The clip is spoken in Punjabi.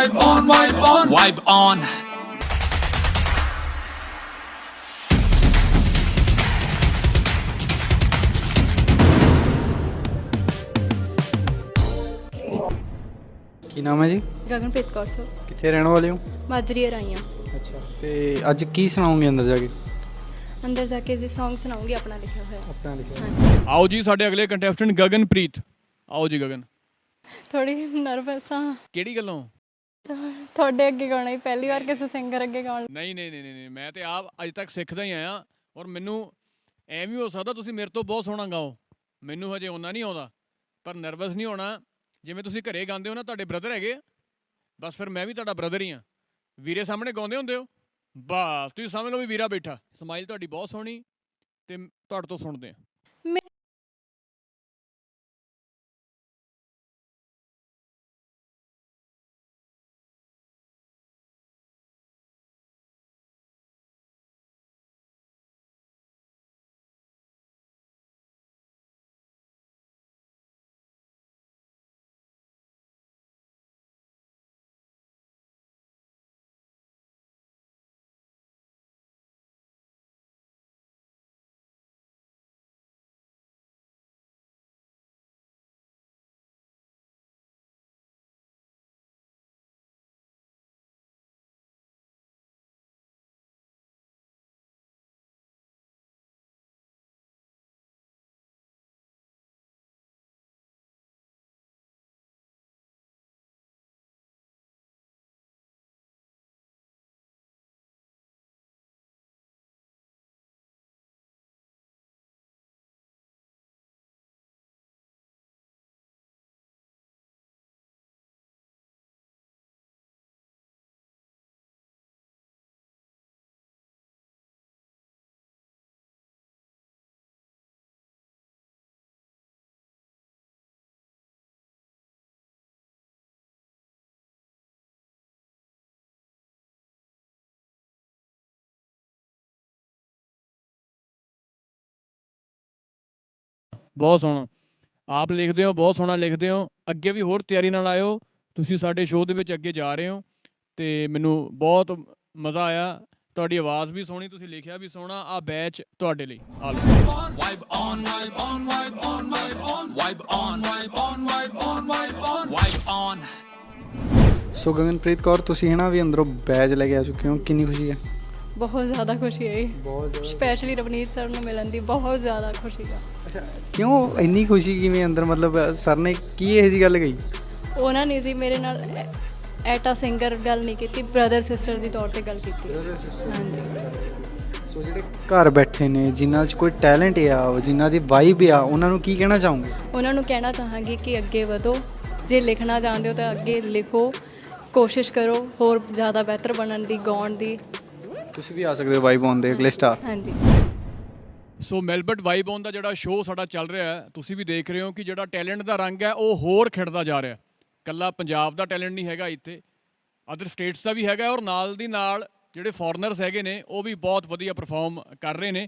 vibe on, vibe on, vibe on. ਕੀ ਨਾਮ ਹੈ ਜੀ? ਗਗਨਪ੍ਰੀਤ ਕੌਰ ਸਰ। ਕਿੱਥੇ ਰਹਿਣ ਵਾਲੇ ਹੋ? ਮਾਜਰੀ ਰਾਈਆਂ ਅੱਛਾ ਤੇ ਅੱਜ ਕੀ ਸੁਣਾਓਗੇ ਅੰਦਰ ਜਾ ਕੇ? ਅੰਦਰ ਜਾ ਕੇ ਜੀ Song ਸੁਣਾਉਂਗੀ ਆਪਣਾ ਲਿਖਿਆ ਹੋਇਆ। ਆਪਣਾ ਲਿਖਿਆ ਆਓ ਜੀ ਸਾਡੇ ਅਗਲੇ ਕੰਟੈਸਟੈਂਟ ਗਗਨਪ੍ਰੀਤ। ਆਓ ਜੀ ਗਗਨ। ਥੋੜੀ ਨਰਵਸ ਹਾਂ। ਕਿਹੜੀ ਗੱਲੋਂ? ਤੁਹਾਡੇ ਅੱਗੇ ਗਾਉਣਾ ਹੀ ਪਹਿਲੀ ਵਾਰ ਕਿਸੇ ਸਿੰਗਰ ਅੱਗੇ ਗਾਉਣ ਨਹੀਂ ਨਹੀਂ ਨਹੀਂ ਨਹੀਂ ਮੈਂ ਤੇ ਆਪ ਅੱਜ ਤੱਕ ਸਿੱਖਦਾ ਹੀ ਆਇਆ ਔਰ ਮੈਨੂੰ ਐਵੇਂ ਹੋ ਸਕਦਾ ਤੁਸੀਂ ਮੇਰੇ ਤੋਂ ਬਹੁਤ ਸੋਹਣਾ ਗਾਓ। ਮੈਨੂੰ ਹਜੇ ਉਹਨਾਂ ਨਹੀਂ ਆਉਂਦਾ ਪਰ ਨਰਵਸ ਨਹੀਂ ਹੋਣਾ। ਜਿਵੇਂ ਤੁਸੀਂ ਘਰੇ ਗਾਉਂਦੇ ਹੋ ਨਾ ਤੁਹਾਡੇ ਬ੍ਰਦਰ ਹੈਗੇ ਆ, ਬਸ ਫਿਰ ਮੈਂ ਵੀ ਤੁਹਾਡਾ ਬ੍ਰਦਰ ਹੀ ਆ। ਵੀਰੇ ਸਾਹਮਣੇ ਗਾਉਂਦੇ ਹੁੰਦੇ ਹੋ? ਬਸ ਤੁਸੀਂ ਸਮਝ ਲਓ ਵੀ ਵੀਰਾ ਬੈਠਾ। ਸਮਾਈਲ ਤੁਹਾਡੀ ਬਹੁਤ ਸੋਹਣੀ ਤੇ ਤੁਹਾਡੇ ਤੋਂ ਸੁਣਦੇ ਆ। ਬਹੁਤ ਸੋਹਣਾ। ਆਪ ਲਿਖਦੇ ਹੋ ਬਹੁਤ ਸੋਹਣਾ ਲਿਖਦੇ ਹੋ। ਅੱਗੇ ਵੀ ਹੋਰ ਤਿਆਰੀ ਨਾਲ ਆਇਓ। ਤੁਸੀਂ ਸਾਡੇ ਸ਼ੋਅ ਦੇ ਵਿੱਚ ਅੱਗੇ ਜਾ ਰਹੇ ਹੋ ਤੇ ਮੈਨੂੰ ਬਹੁਤ ਮਜ਼ਾ ਆਇਆ। ਤੁਹਾਡੀ ਆਵਾਜ਼ ਵੀ ਸੋਹਣੀ ਤੁਸੀਂ ਲਿਖਿਆ ਵੀ ਸੋਹਣਾ। ਆ ਬੈਚ ਤੁਹਾਡੇ ਲਈ. ਸੋ ਗਗਨਪ੍ਰੀਤ ਕੌਰ ਤੁਸੀਂ ਹਨਾ ਵੀ ਅੰਦਰੋਂ ਬੈਜ ਲੈ ਕੇ ਆ ਚੁੱਕੇ ਹੋ। ਕਿੰਨੀ ਖੁਸ਼ੀ ਹੈ। ਬਹੁਤ ਜ਼ਿਆਦਾ ਖੁਸ਼ੀ ਹੈ ਬਹੁਤ ਸਪੈਸ਼ਲੀ ਰਵਨੀਤ ਸਰ ਨੂੰ ਮਿਲਣ ਦੀ ਬਹੁਤ ਜ਼ਿਆਦਾ ਖੁਸ਼ੀ ਹੈ ਅੱਛਾ ਕਿਉਂ ਇੰਨੀ ਖੁਸ਼ੀ ਕਿਵੇਂ ਅੰਦਰ ਮਤਲਬ ਸਰ ਨੇ ਕੀ ਇਹੋ ਜੀ ਗੱਲ ਕਹੀ? ਉਹਨਾਂ ਨੇ ਜੀ ਮੇਰੇ ਨਾਲ ਐਟਾ ਸਿੰਗਰ ਗੱਲ ਨਹੀਂ ਕੀਤੀ ਬ੍ਰਦਰ ਸਿਸਟਰ ਦੀ ਤੌਰ ਤੇ ਗੱਲ ਕੀਤੀ। ਹਾਂਜੀ। ਸੋ ਜਿਹੜੇ ਘਰ ਬੈਠੇ ਨੇ ਜਿਨ੍ਹਾਂ 'ਚ ਕੋਈ ਟੈਲੈਂਟ ਆ ਜਿਨ੍ਹਾਂ ਦੀ ਵਾਈਬ ਆ ਉਹਨਾਂ ਨੂੰ ਕੀ ਕਹਿਣਾ ਚਾਹੋਗੇ? ਉਹਨਾਂ ਨੂੰ ਕਹਿਣਾ ਚਾਹਾਂਗੀ ਕਿ ਅੱਗੇ ਵਧੋ। ਜੇ ਲਿਖਣਾ ਚਾਹੁੰਦੇ ਹੋ ਤਾਂ ਅੱਗੇ ਲਿਖੋ। ਕੋਸ਼ਿਸ਼ ਕਰੋ ਹੋਰ ਜ਼ਿਆਦਾ ਬਿਹਤਰ ਬਣਨ ਦੀ ਗਾਉਣ ਦੀ। ਤੁਸੀਂ ਵੀ ਆ ਸਕਦੇ ਹੋ ਵਾਈਬ ਆਨ ਦੇ ਅਗਲੇ ਸਟਾਰ ਹਾਂਜੀ। ਸੋ ਮੈਲਬਰਟ ਵਾਈਬ ਔਨ ਦਾ ਜਿਹੜਾ ਸ਼ੋਅ ਸਾਡਾ ਚੱਲ ਰਿਹਾ ਹੈ ਤੁਸੀਂ ਵੀ ਦੇਖ ਰਹੇ ਹੋ ਕਿ ਜਿਹੜਾ ਟੈਲੈਂਟ ਦਾ ਰੰਗ ਹੈ ਉਹ ਹੋਰ ਖਿੜਦਾ ਜਾ ਰਿਹਾ ਕੱਲਾ ਪੰਜਾਬ ਦਾ ਟੈਲੈਂਟ ਨਹੀਂ ਹੈਗਾ ਇੱਥੇ ਅਦਰ ਸਟੇਟਸ ਦਾ ਵੀ ਹੈਗਾ ਔਰ ਨਾਲ ਦੀ ਨਾਲ ਜਿਹੜੇ ਫੋਰਨਰਸ ਹੈਗੇ ਨੇ ਉਹ ਵੀ ਬਹੁਤ ਵਧੀਆ ਪਰਫਾਰਮ ਕਰ ਰਹੇ ਨੇ।